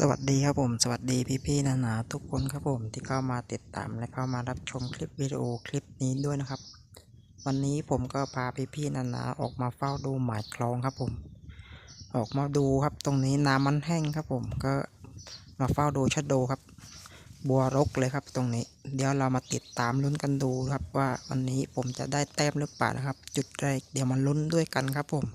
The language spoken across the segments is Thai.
สวัสดีครับผม สวัสดีพี่ๆนานาทุกคนครับผมที่เข้ามาติดตามและเข้ามารับชมคลิปวิดีโอคลิปนี้ด้วยนะครับ วันนี้ผมก็พาพี่ๆนานาออกมาเฝ้าดูหมายคลองครับผม ออกมาดูครับตรงนี้น้ำมันแห้งครับผมก็มาเฝ้าดูชะโดครับ บัวรกเลยครับตรงนี้ เดี๋ยวเรามาติดตามลุ้นกันดูครับว่าวันนี้ผมจะได้แต้มหรือเปล่านะครับ จุดแรกเดี๋ยวมาลุ้นด้วยกันครับผม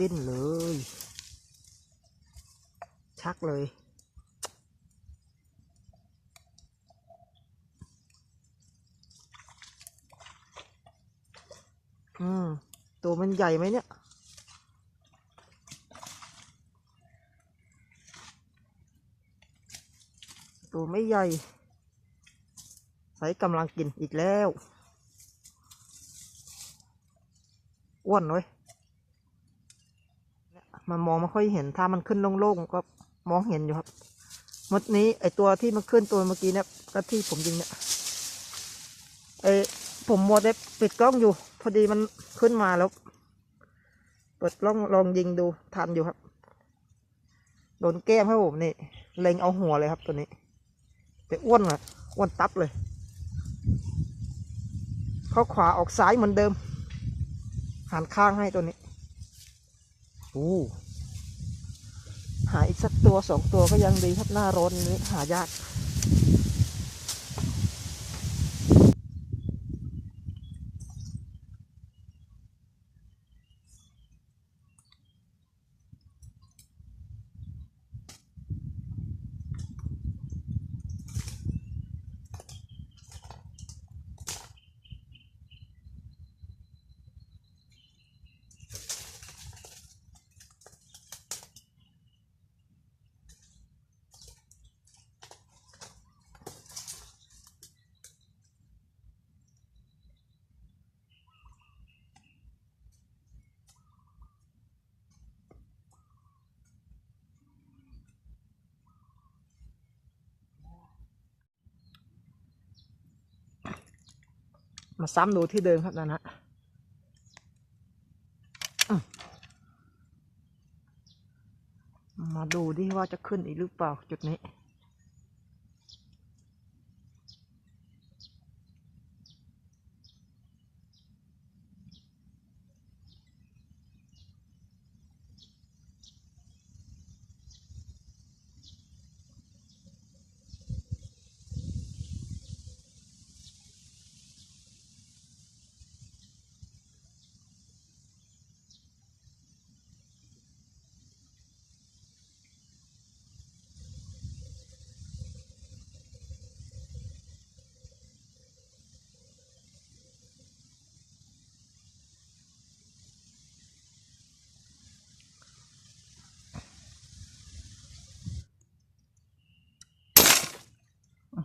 ดิ้นเลย ชักเลย อืม ตัวมันใหญ่ไหมเนี่ย ตัวไม่ใหญ่ ใส่กำลังกินอีกแล้ว อ้วนเว้ยเนี่ย มันมองไม่ค่อยเห็นถ้ามันขึ้นโล่งๆก็มองเห็นอยู่ครับมดนี้ไอตัวที่มันขึ้นตัวเมื่อกี้เนี่ยก็ที่ผมยิงเนี่ยไอผมมัวแต่ปิดกล้องอยู่ พอดีมันขึ้นมาแล้ว เปิดกล้องลองยิงดูทันอยู่ครับโดนแก้มครับผมนี่เล็งเอาหัวเลยครับตัวนี้แต่อ้วนอะอ้วนตับเลยเข้าขวาออกซ้ายเหมือนเดิมหันข้างให้ตัวนี้ อู้หาอีกสักตัวสองตัวก็ยังดีครับหน้าร้อนนี้หายาก มาซ้ำดูที่เดิมครับนั่นฮะมมาดูดิว่าจะขึ้นอีกหรือเปล่าจุดนี้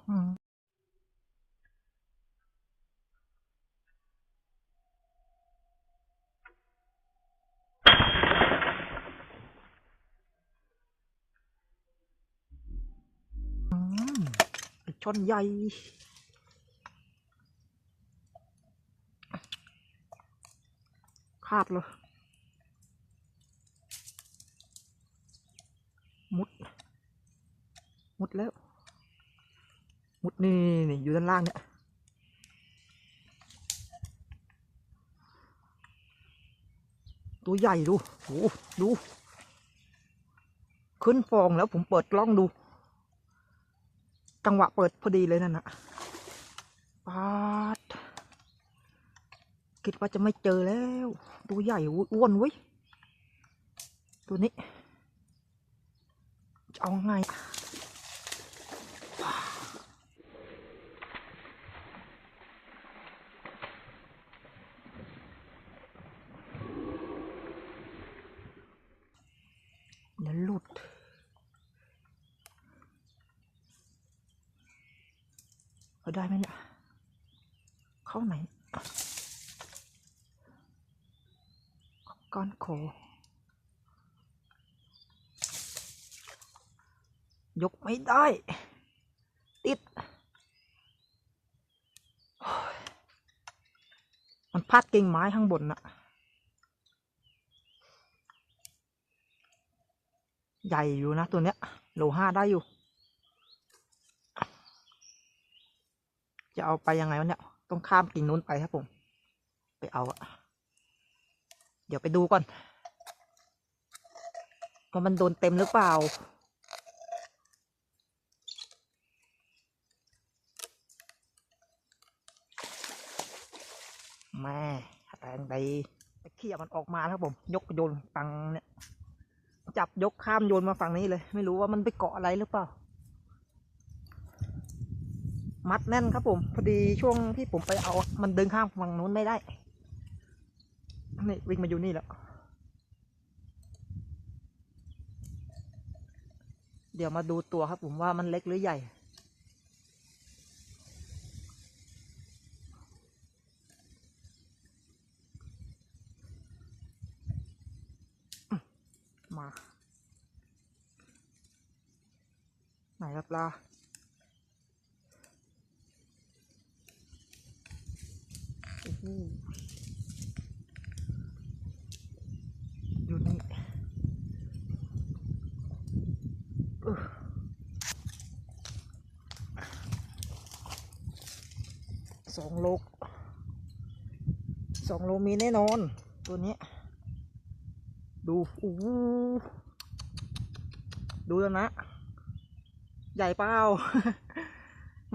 อ ช่อนใหญ่ขาดเลยมุด มุดแล้ว มุดนี่นี่อยู่ด้านล่างเนี่ยตัวใหญ่ดูโอ้ดู ขึ้นฟองแล้วผมเปิดกล้องดู จังหวะเปิดพอดีเลยนั่นนะปาดคิดว่าจะไม่เจอแล้ว ตัวใหญ่อ้วนเว้ย ตัวนี้ จะเอาไง เดี๋ยวหลุด เอา ได้ไหมเนี่ยเข้าไหนก้อนโค ยกไม่ได้ ติด มันพัดกิ่งไม้ข้างบนน่ะ ใหญ่อยู่นะตัวเนี้ยโลห้าได้อยู่ จะเอาไปยังไงวะเนี่ย ต้องข้ามกิ่งนู้นไปครับผม ไปเอาอะเดี๋ยวไปดูก่อนว่ามันโดนเต็มหรือเปล่า แม่แรงไปไปเขี่ยมันออกมาครับผม ยกโยนตังเนี่ย จับยกข้ามโยนมาฝั่งนี้เลย ไม่รู้ว่ามันไปเกาะอะไรหรือเปล่า มัดแน่นครับผม พอดีช่วงที่ผมไปเอา มันเดินข้ามฝั่งนู้นไม่ได้ นี่วิ่งมาอยู่นี่แล้ว เดี๋ยวมาดูตัวครับผมว่ามันเล็กหรือใหญ่ มา ไหนครับปลา โอ้โหอยู่นี่เออสองโลสองโลมีแน่นอน ตัวนี้ ดูโอ้โหดูแล้วนะ ใหญ่เปล่า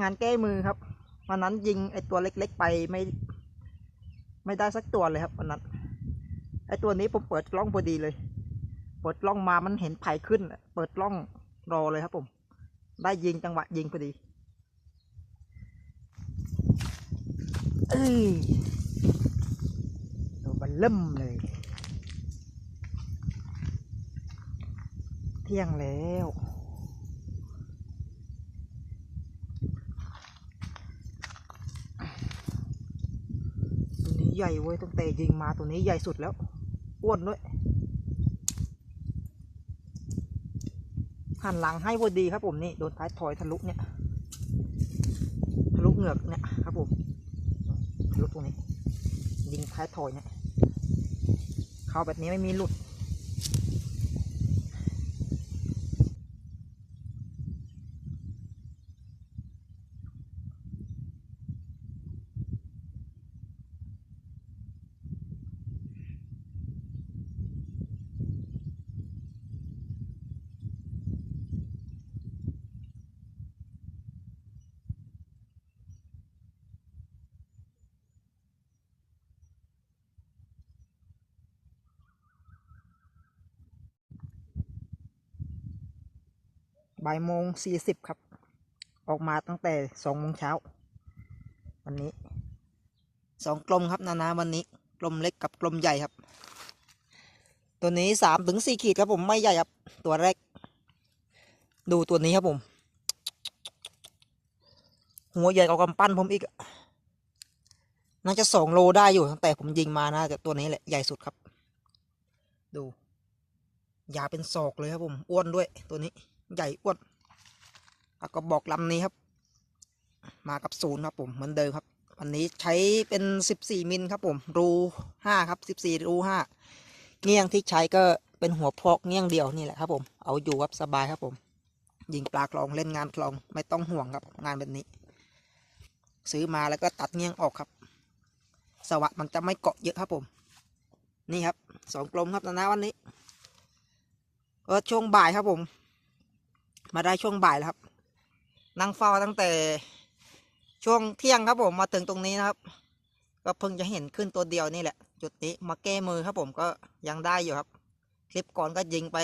งานแก้มือครับวันนั้นยิงไอตัวเล็ก ๆ ไปไม่ ไม่ได้สักตัวเลยครับวันนั้นไอตัวนี้ผมเปิดกล้องพอดีเลย เปิดกล้องมามันเห็นไผ่ขึ้น เปิดกล้องรอเลยครับผม ได้ยิงจังหวะยิงพอดีเอ้ยตัวบันเริ่มเลย เที่ยงแล้ว ตัวนี้ ใหญ่เว้ยตั้งแต่ยิงมาตัวนี้ใหญ่สุดแล้วอ้วนด้วยหันหลังให้พอดีครับผมนี่โดนท้ายถอยทะลุเนี่ยทะลุเหงือกเนี่ยครับผมทะลุตรงนี้ยิงท้ายถอยเนี่ยเข้าแบบนี้ไม่มีหลุด บ่ายโมงสี่สิบครับ ออกมาตั้งแต่สองโมงเช้า วันนี้สองกลมครับ นานาวันนี้ กลมเล็กกับกลมใหญ่ครับ ตัวนี้สามถึงสี่ขีดครับผมไม่ใหญ่ครับ ตัวแรก ดูตัวนี้ครับผม หัวใหญ่กว่ากำปั้นผมอีก น่าจะสองโลได้อยู่ตั้งแต่ผมยิงมานะแต่ตัวนี้แหละใหญ่สุดครับ ดูยาเป็นศอกเลยครับผม อ้วนด้วยตัวนี้ ใหญ่อ้วนแล้วก็บอกลำนี้ครับ มากับศูนย์ครับผมเหมือนเดิมครับวันนี้ใช้เป็นสิบสี่มิลครับผมรูห้าครับสิบสี่รูห้าเงี้ยงที่ใช้ก็เป็นหัวพอกเงี้ยงเดียวนี่แหละครับผมเอาอยู่ครับสบายครับผม ยิงปลาคลองเล่นงานคลองไม่ต้องห่วงครับงานแบบนี้ ซื้อมาแล้วก็ตัดเงี้ยงออกครับ สวะมันจะไม่เกาะเยอะครับผม นี่ครับสองกลมครับนะวันนี้ก็ช่วงบ่ายครับผม มาได้ช่วงบ่ายแล้วครับ นั่งเฝ้าตั้งแต่ช่วงเที่ยงครับผมมาถึงตรงนี้นะครับ ก็เพิ่งจะเห็นขึ้นตัวเดียวนี่แหละ จุดนี้มาแก้มือครับผมก็ยังได้อยู่ครับ คลิปก่อนก็ยิงไป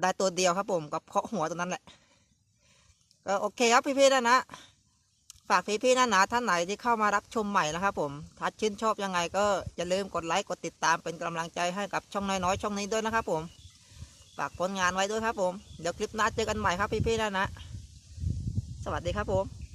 ได้ตัวเดียวครับผมกับเคาะหัวตัวนั้นแหละก็โอเคครับพี่ๆนะนะฝากพี่ๆนะนะท่านไหนที่เข้ามารับชมใหม่นะครับผม ถ้าชื่นชอบยังไงก็อย่าลืมกดไลค์กดติดตามเป็นกำลังใจให้กับช่องน้อยๆช่องนี้ด้วยนะครับผม ฝากผลงานไว้ด้วยครับผม เดี๋ยวคลิปหน้าเจอกันใหม่ครับพี่ๆนะนะ สวัสดีครับผม